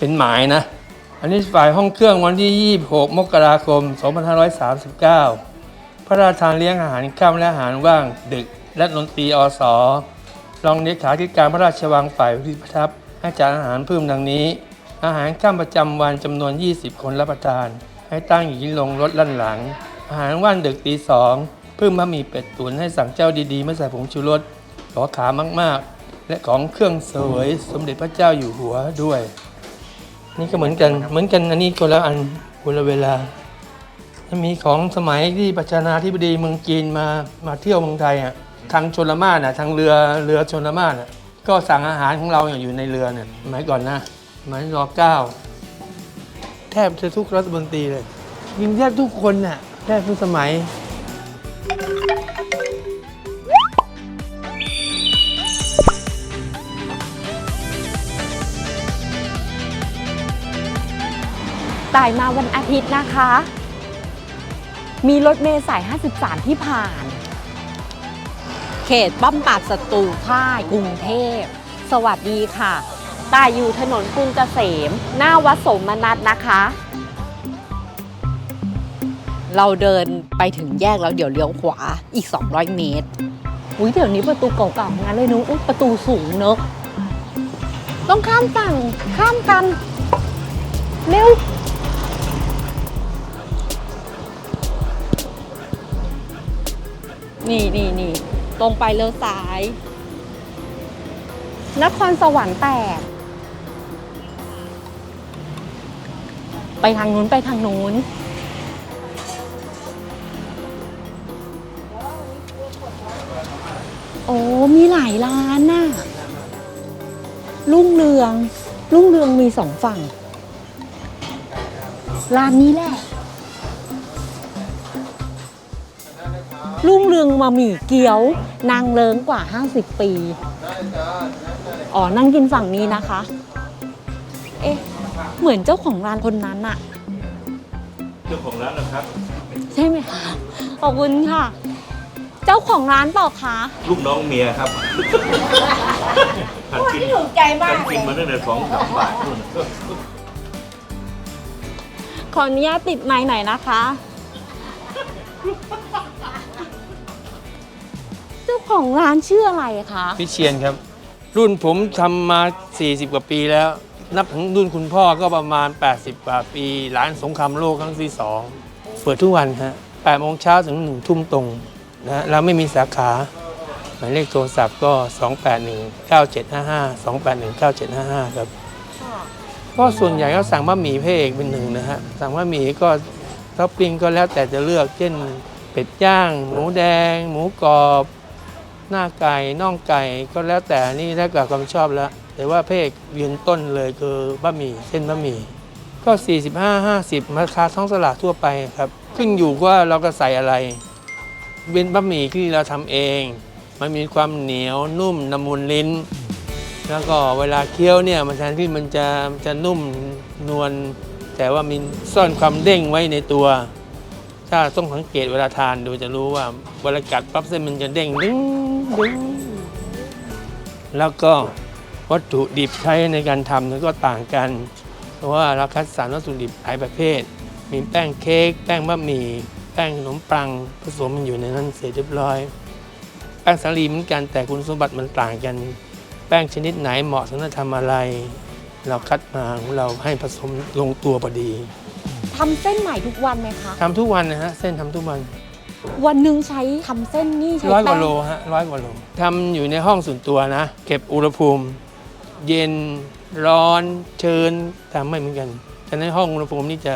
เป็นหมายนะ อันนี้ฝ่ายห้องเครื่องวันที่ 26 มกราคม 2539 พระราชทานเลี้ยงอาหารค่ำและอาหารว่างดึก และดนตรีอสรองเลขาธิการพระราชวังฝ่ายพิพัฒน์ให้จานอาหารเพิ่มดังนี้ อาหารค่ำประจำวันจำนวน 20 คนรับประทาน ให้ตั้งหญิงลงรถลั่นหลัง อาหารว่างดึกตีสองเพิ่มบะหมี่เป็ดตุ๋นให้สั่งเจ้าดีๆไม่ใส่ผงชูรสขอขามากๆ และของเครื่องเสวยสมเด็จพระเจ้าอยู่หัวด้วย นี่ก็เหมือนกันเหมือนกันอันนี้คนละอันคนละเวลาถ้ามีของสมัยที่ประชานาธิบดีเมืองจีนมามาเที่ยวเมืองไทยอะทางชนละมานอะทางเรือเรือชนละมานอะก็สั่งอาหารของเราอย่างอยู่ในเรือเนี่ยสมัยก่อนนะสมัยรอเก้าแทบจะทุกรัฐมนตรีเลยยิงแทบทุกคนน่ะแทบทุกสมัย ตายมาวันอาทิตย์นะคะ มีรถเมล์สาย 53 ที่ผ่าน เขตป้อมปราบศัตรูพ่ายกรุงเทพ สวัสดีค่ะตายอยู่ถนนกรุงเกษม หน้าวัดสมนัตนะคะ เราเดินไปถึงแยกแล้วเดี๋ยวเลี้ยวขวาอีก 200 เมตร อุ้ยเดี๋ยวนี้ประตูเก่าๆงั้นเลยนุอุ้ยประตูสูงเนอะต้องข้ามฝั่งข้ามกัน เร็ว นี่นี่นี่ตรงไปเลี้ยวซ้าย นครสวรรค์แตก ไปทางนู้นไปทางนู้น โอ้ มีหลายร้านน่ะรุ่งเรืองรุ่งเรืองมีสองฝั่ง ร้านนี้แหละ รุ่งเรืองมาหมี่เกี๊ยวนางเลิงกว่า 50 ปี อ๋อ นั่งกินฝั่งนี้นะคะ เอ๊ะ เหมือนเจ้าของร้านคนนั้นอะเจ้าของร้านนะครับ ใช่ไหมคะขอบคุณค่ะ เจ้าของร้านเปล่าคะลูกน้องเมียครับหันกินถูกใจมาหักนกินมาตั้งแต่สองสามบาทนู่นขออนุญาตติดไม้หน่อยนะคะเจ้าของร้านชื่ออะไรคะพิเชียนครับ รุ่นผมทำมา 40 กว่าปีแล้ว นับถึงรุ่นคุณพ่อก็ประมาณ 80 กว่าปี ร้านสงครามโลกครั้งที่สองเปิดทุกวันฮะ8โมงเช้าถึง 1 ทุ่มตรงนะฮะเราไม่มีสาขา หมายเลขโทรศัพท์ก็ 281 9755 281 9755 ครับก็ส่วนใหญ่ก็สั่งบะหมี่พระเอกเป็นหนึ่งนะฮะ สั่งบะหมี่ก็ท็อปปิ้งก็แล้วแต่จะเลือกเช่น เป็ดย่าง หมูแดง หมูกรอบ หน้าไก่น่องไก่ก็แล้วแต่นี่แล้วแต่ความชอบแล้ว แต่ว่าเพกยืนต้นเลยคือบะหมี่เส้นบะหมี่ก็ 45 50ราคาท้องตลาดทั่วไปครับขึ้นอยู่ว่าเราก็ใส่อะไรเป็นบะหมี่ที่เราทำเอง มันมีความเหนียวนุ่มละมุนลิ้น แล้วก็เวลาเคี้ยวเนี่ยมันแทนที่มันจะจะนุ่มนวลแต่ว่ามีซ่อนความเด้งไว้ในตัว ถ้าต้องสังเกตเวลาทานดูจะรู้ว่าเวลากัดปั๊บเส้นมันจะเด้งดึง ดึงแล้วก็วัตถุดิบใช้ในการทำนั้นก็ต่างกัน เพราะว่าเราคัดสรรวัตถุดิบหลายประเภท มีแป้งเค้กแป้งบะหมี่แป้งขนมปังผสมมันอยู่ในนั้นเสร็จเรียบร้อย แป้งสาลีเหมือนกันแต่คุณสมบัติมันต่างกัน แป้งชนิดไหนเหมาะสำหรับทำอะไร เราคัดมาของเราให้ผสมลงตัวพอดีทำเส้นใหม่ทุกวันไหมคะทำทุกวันนะฮะเส้นทำทุกวัน วันหนึ่งใช้ทำเส้นนี่ใช้ร้อยกว่าแป้งโลฮะร้อยกว่าโลทำอยู่ในห้องส่วนตัวนะ เก็บอุณหภูมิ เย็นร้อนเชิญทำไม่เหมือนกันฉะนั้นห้องอุณหภูมินี่จะ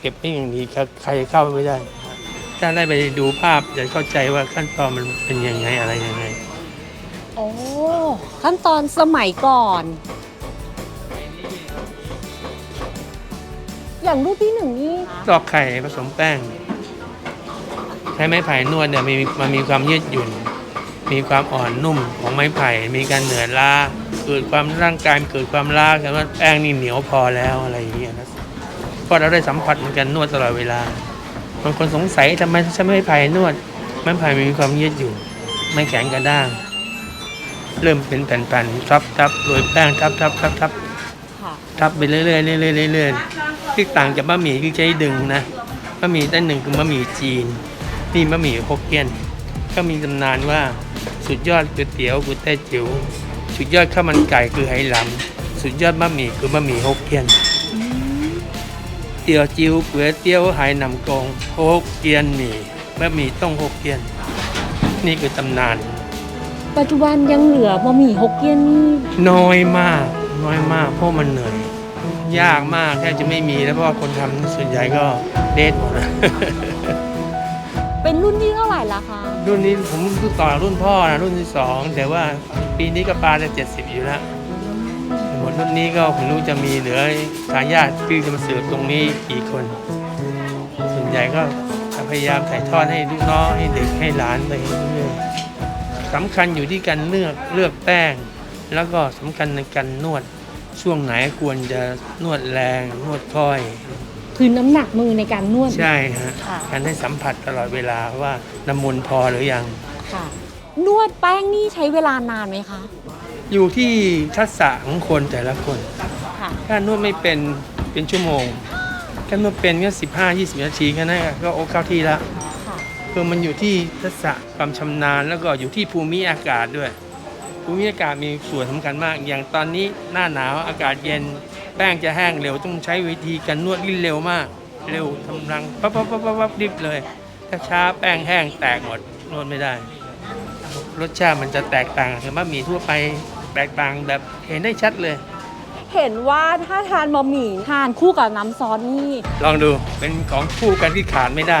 เก็บไม่อย่างดีครับใครเข้าไม่ได้ ถ้าได้ไปดูภาพจะเข้าใจว่าขั้นตอนมันเป็นยังไงอะไรยังไง โอ้ขั้นตอนสมัยก่อน อย่างรูปที่หนึ่งนี่ตอกไข่ผสมแป้ง ใช้ไม้ไผ่นวดเนี่ยมีมันมีความยืดหยุ่น มีความอ่อนนุ่มของไม้ไผ่ มีการเหนื่อยล้าเกิดความร่างกายเกิดความล้าแต่ว่าแป้งนี่เหนียวพอแล้วอะไรอย่างเงี้ยนะเพราะเราได้สัมผัสเหมือนกันนวดตลอดเวลาบางคนสงสัยทำไมใช้ไม้ไผ่นวด ไม้ไผ่มันมีความยืดหยุ่นไม่แข็งกระด้าง เริ่มเป็นแผ่นๆทับทับๆโรยแป้งทับทับทับทับค่ะทับไปเรื่อยๆเรื่อยๆเรื่อยๆที่ต่างจากบะหมี่คือใช้ดึงนะบะหมี่ด้านหนึ่งคือบะหมี่จีน นี่บะหมี่ฮกเกี้ยน ก็มีตำนานว่าสุดยอดก๋วยเตี๋ยวก๋วยเตี๋ยวจิ๋วสุดยอดข้าวมันไก่คือไหหลำสุดยอดบะหมี่คือบะหมี่ฮกเกี้ยนเตี๋ยวจิ๋วก๋วยเตี๋ยวไหหนำกงฮกเกี้ยนหมี่บะหมี่ต้องฮกเกี้ยน นี่คือตำนาน ปัจจุบันยังเหลือบะหมี่ฮกเกี้ยนนี่น้อยมาก น้อยมากเพราะมันเหนื่อยยากมากแทบจะไม่มีแล้วเพราะว่าคนทำส่วนใหญ่ก็เดทหมดนะ เป็นรุ่นที่เท่าไหร่ละคะ รุ่นนี้ผมต่อรุ่นพ่อนะรุ่นที่สองแต่ว่าปีนี้ก็ปลาจะเจ็ดสิบอยู่แล้วแต่หมดรุ่นนี้ก็ผมรู้จะมีเหลือทายาทที่จะมาเสืบตรงนี้กี่คน ส่วนใหญ่ก็จะพยายามถ่ายทอดให้ลูกน้องให้เด็กให้หลานไปเรื่อยๆสำคัญอยู่ที่การเลือกเลือกแป้ง แล้วก็สำคัญในการนวดช่วงไหนควรจะนวดแรงนวดค่อย คือน้ำหนักมือในการนวด ใช่ฮะค่ะ การได้สัมผัสตลอดเวลาว่าน้ำมนต์พอหรือยัง ค่ะ นวดแป้งนี่ใช้เวลานานไหมคะอยู่ที่ทักษะของคนแต่ละคน ค่ะ ถ้านวดไม่เป็นเป็นชั่วโมง ถ้านวดเป็นก็สิบห้ายี่สิบนาทีแค่นั้นก็โอเข้าที่ละค่ะ คือมันอยู่ที่ทักษะความชำนาญแล้วก็อยู่ที่ภูมิอากาศด้วย ภูมิอากาศมีส่วนสำคัญมาก อย่างตอนนี้หน้าหนาวอากาศเย็น แป้งจะแห้งเร็วต้องใช้วิธีการนวดที่เร็วมาก เร็วทำรังปั๊บปั๊บปั๊บปั๊บปั๊บรีบเลย ถ้าช้าแป้งแห้งแตกหมดนวดไม่ได้ รสชาติมันจะแตกต่างกับบะหมี่ทั่วไปแตกต่างแบบเห็นได้ชัดเลย เห็นว่าถ้าทานบะหมี่ทานคู่กับน้ำซอสนี่ลองดูเป็นของคู่กันที่ขาดไม่ได้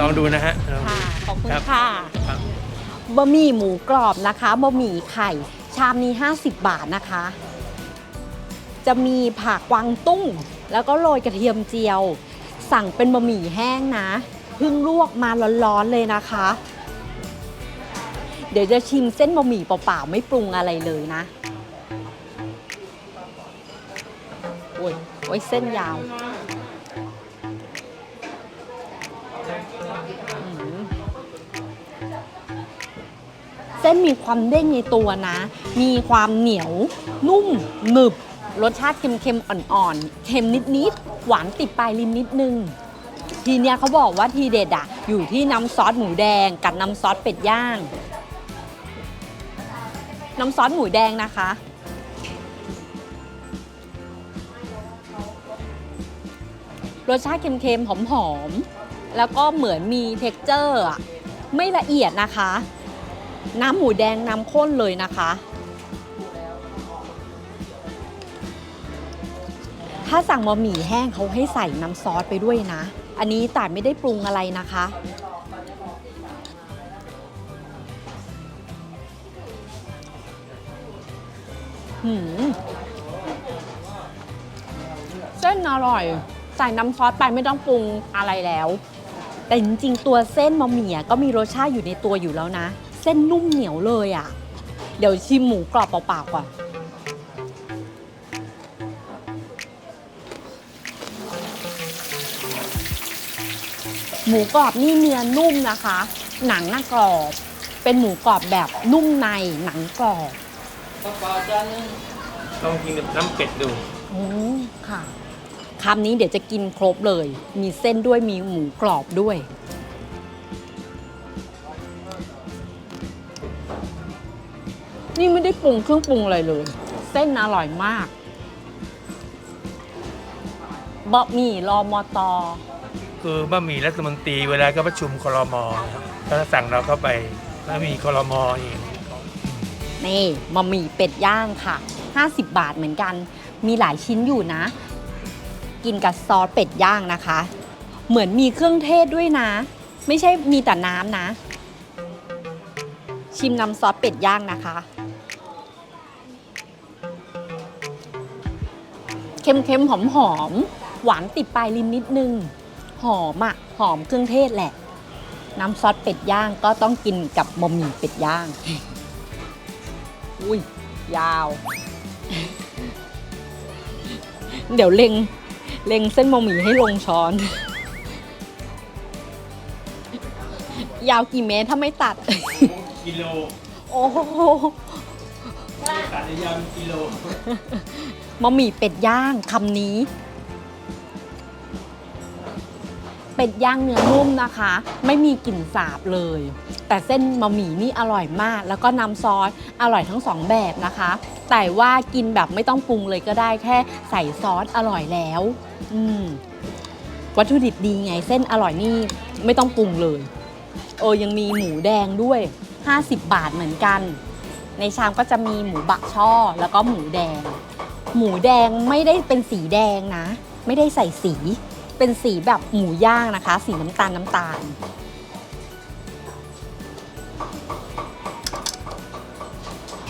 ลองดูนะฮะลองดู ค่ะขอบคุณครับ ค่ะครับบะหมี่หมูกรอบนะคะบะหมี่ไข่ ชามนี้ 50 บาทนะคะ จะมีผักกวางตุ้ง แล้วก็โรยกระเทียมเจียว สั่งเป็นบะหมี่แห้งนะเพิ่งลวกมาร้อนๆเลยนะคะ เดี๋ยวจะชิมเส้นบะหมี่เปล่าๆไม่ปรุงอะไรเลยนะโอ้ยโอ้ยเส้นยาวเส้นมีความเด้งในตัวนะ มีความเหนียว นุ่มหนึบ รสชาติเค็มๆ อ่อนๆ เค็มนิดๆ หวานติดปลายลิ้นนิดนึง ทีเนี้ยเขาบอกว่าทีเด็ดอะอยู่ที่น้ำซอสหมูแดงกับน้ำซอสเป็ดย่าง น้ำซอสหมูแดงนะคะ รสชาติเค็มๆ หอมๆ แล้วก็เหมือนมีเท็กเจอร์ไม่ละเอียดนะคะ น้ำหมูแดงน้ำข้นเลยนะคะ ถ้าสั่งบะหมี่แห้งเขาให้ใส่น้ำซอสไปด้วยนะ อันนี้แต่ไม่ได้ปรุงอะไรนะคะ หืม เส้นอร่อย ใส่น้ำซอสไปไม่ต้องปรุงอะไรแล้ว แต่จริงๆ ตัวเส้นบะหมี่ก็มีรสชาติอยู่ในตัวอยู่แล้วนะ เส้นนุ่มเหนียวเลยอะ่ะ เดี๋ยวชิมหมูกรอบเปล่าๆก่อน หมูกรอบนี่เนื้อนุ่มนะคะ หนังน่ากรอบ เป็นหมูกรอบแบบนุ่มในหนังกรอบลองกินกับน้ำเป็ดดูโอ้ค่ะคำนี้เดี๋ยวจะกินครบเลย มีเส้นด้วยมีหมูกรอบด้วย นี่ไม่ได้ปรุงเครื่องปรุงอะไรเลย เส้นอร่อยมากบะหมี่รอมอตอ คือบะหมี่รัฐมนตรีเวลาก็ประชุมคลมนะครับก็สั่งเราเข้าไปแล้วมีคลมอีกนี่บะหมี่เป็ดย่างค่ะ 50 บาทเหมือนกัน มีหลายชิ้นอยู่นะ กินกับซอสเป็ดย่างนะคะ เหมือนมีเครื่องเทศด้วยนะ ไม่ใช่มีแต่น้ำนะ ชิมน้ำซอสเป็ดย่างนะคะ เค็มๆหอมๆหวานติดปลายลิ้นนิดนึง หอมอะหอมเครื่องเทศแหละ น้ำซอสเป็ดย่างก็ต้องกินกับบะหมี่เป็ดย่าง อุ้ยยาว เดี๋ยวเล็งเล็งเส้นบะหมี่ให้ลงช้อน ยาวกี่เมตรถ้าไม่ตัด กิโลโอ้โหตัดยาวกิโลบะหมี่เป็ดย่างคำนี้ เป็ดย่างเนื้อนุ่มนะคะ ไม่มีกลิ่นสาบเลย แต่เส้นบะหมี่นี่อร่อยมาก แล้วก็น้ำซอสอร่อยทั้งสองแบบนะคะ แต่ว่ากินแบบไม่ต้องปรุงเลยก็ได้แค่ใส่ซอสอร่อยแล้ว อืมวัตถุดิบดีไงเส้นอร่อยนี่ไม่ต้องปรุงเลยเออยังมีหมูแดงด้วย 50 บาทเหมือนกัน ในชามก็จะมีหมูบักช่อแล้วก็หมูแดง หมูแดงไม่ได้เป็นสีแดงนะ ไม่ได้ใส่สี เป็นสีแบบหมูย่างนะคะ สีน้ำตาลน้ำตาล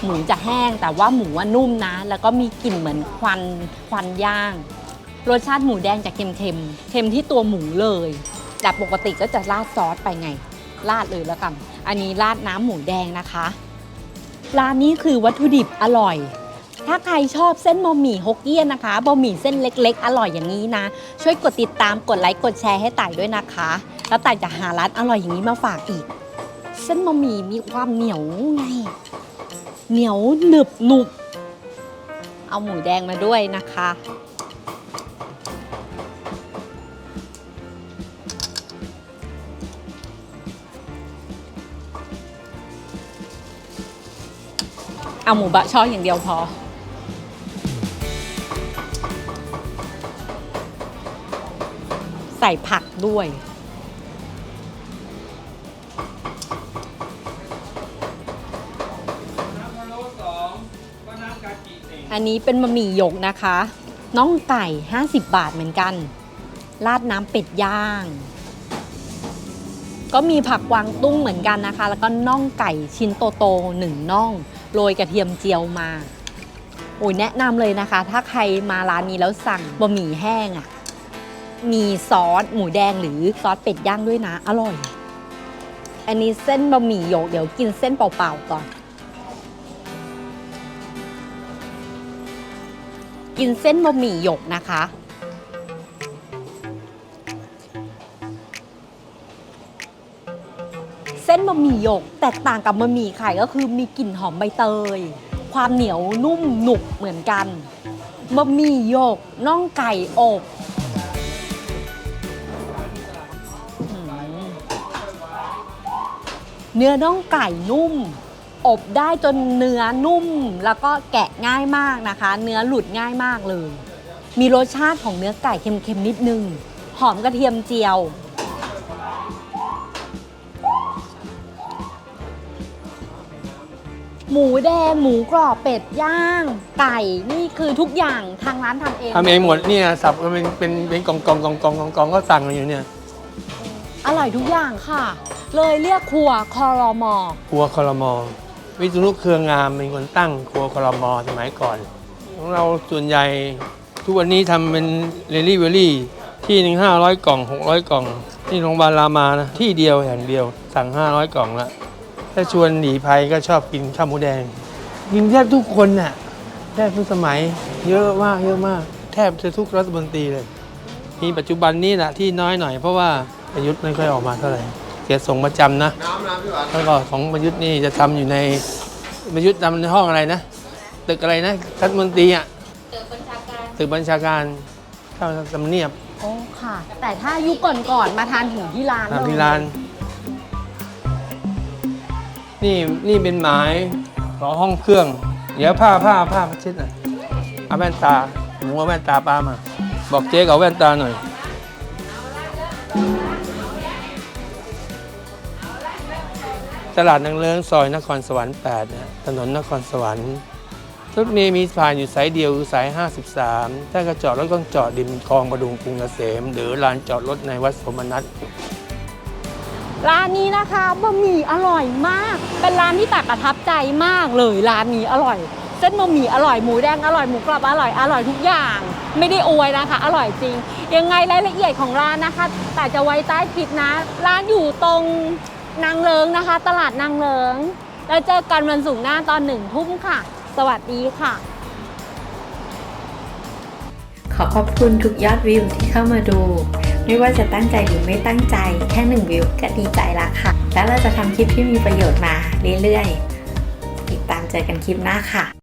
หมูจะแห้งแต่ว่าหมูว่านุ่มนะ แล้วก็มีกลิ่นเหมือนควันควันย่าง รสชาติหมูแดงจะเค็มเค็มๆเค็มที่ตัวหมูเลย แต่ปกติก็จะราดซอสไปไง ราดเลยแล้วกัน อันนี้ราดน้ำหมูแดงนะคะ ร้านนี้คือวัตถุดิบอร่อย ถ้าใครชอบเส้นบะหมี่ฮกเกี้ยนนะคะบะหมี่เส้นเล็ก ๆ อร่อยอย่างนี้นะ ช่วยกดติดตามกดไลค์กดแชร์ให้ต่ายด้วยนะคะ แล้วต่ายจะหาร้านอร่อยอย่างนี้มาฝากอีก เส้นบะหมี่มีความเหนียวไง เหนียวหนึบหนุบเอาหมูแดงมาด้วยนะคะเอาหมูบะช่ออย่างเดียวพอ ใส่ผักด้วย อันนี้เป็นบะหมี่หยกนะคะ น้องไก่ 50 บาทเหมือนกัน ราดน้ำเป็ดย่าง ก็มีผักกวางตุ้งเหมือนกันนะคะ แล้วก็น่องไก่ชิ้นโตๆหนึ่งน่องโรยกระเทียมเจียวมาโอ้ยแนะนำเลยนะคะ ถ้าใครมาร้านนี้แล้วสั่งบะหมี่แห้งอะ่ะ มีซอสหมูแดงหรือซอสเป็ดย่างด้วยนะ อร่อย อันนี้เส้นบะหมี่หยกเดี๋ยวกินเส้นเปล่าๆก่อน กินเส้นบะหมี่หยกนะคะ เส้นบะหมี่หยกแตกต่างกับบะหมี่ไข่ก็คือมีกลิ่นหอมใบเตย ความเหนียวนุ่มหนุบเหมือนกันบะหมี่หยกน่องไก่อบ เนื้อน่องไก่นุ่ม อบได้จนเนื้อนุ่ม แล้วก็แกะง่ายมากนะคะ เนื้อหลุดง่ายมากเลย มีรสชาติของเนื้อไก่เค็มๆนิดนึง หอมกระเทียมเจียว หมูแดงหมูกรอบเป็ดย่าง ไก่นี่คือทุกอย่างทางร้านทำเองทำเองหมดเนี่ยสับก็เป็นเป็นเป็นกองกองกองกองกองกองก็สั่งมาอยู่เนี่ย อร่อยทุกอย่างค่ะ เลยเรียกครัวคอรมอครัวคอรมอวิศนุเครืองามเป็นคนตั้งครัวคอรมอสมัยก่อน ของเราส่วนใหญ่ทุกวันนี้ทำเป็นเรลี่เวอรี่ที่หนึ่งห้าร้อยกล่องหกร้อยกล่อง ที่โรงพยาบาลรามานะที่เดียวแห่งเดียวสั่งห้าร้อยกล่องละถ้าชวนหนีภัยก็ชอบกินข้าวหมูแดงกินแทบทุกคนน่ะแทบทุกสมัยเยอะมากเยอะมาก แทบจะทุกรัฐมนตรีเลย มีปัจจุบันนี้แหละที่น้อยหน่อยเพราะว่าประยุทธ์ไม่ค่อยออกมาเท่าไหร่ แกส่งประจำนะ น้ำน้ำพี่หวานแล้วก็ของประยุทธ์นี่จะทำอยู่ในประยุทธ์ทำในห้องอะไรนะ ตึกอะไรนะรัฐมนตรีอะตึกบัญชาการเข้าทำเนียบโอ้ค่ะ แต่ถ้ายุคก่อนๆมาทานถึงที่ร้านเลยทำที่ร้าน นี่นี่เป็นหมายขอห้องเครื่อง เดี๋ยวผ้าผ้าผ้ามาเช็ดหน่อยเอาแว่นตาหมูเอาแว่นตาป้ามา บอกเจ๊เอาแว่นตาหน่อย ตลาดนางเลิ้งซอยนครสวรรค์8นะถนนนครสวรรค์รถเมย์มีผ่านอยู่สายเดียวคือสาย 53 ถ้าก็จอดรถต้องจอดริมคลองประดุงกรุงเกษม หรือลานจอดรถในวัดสมนัตร้านนี้นะคะบะหมี่อร่อยมาก เป็นร้านที่ตักประทับใจมากเลยร้านนี้อร่อย เส้นบะหมี่อร่อยหมูแดงอร่อยหมูกรอบอร่อยอร่อยทุกอย่าง ไม่ได้อวยนะคะ อร่อยจริง ยังไงรายละเอียดของร้านนะคะ แต่จะไว้ใต้คลิปนะ ร้านอยู่ตรง นางเลิงนะคะ ตลาดนางเลิง แล้วเจอกันวันศุกร์หน้าตอนหนึ่งทุ่มค่ะ สวัสดีค่ะ ขอขอบคุณทุกยอดวิวที่เข้ามาดู ไม่ว่าจะตั้งใจหรือไม่ตั้งใจ แค่หนึ่งวิวก็ดีใจละค่ะ แล้วเราจะทำคลิปที่มีประโยชน์มาเรื่อยๆ ติดตามเจอกันคลิปหน้าค่ะ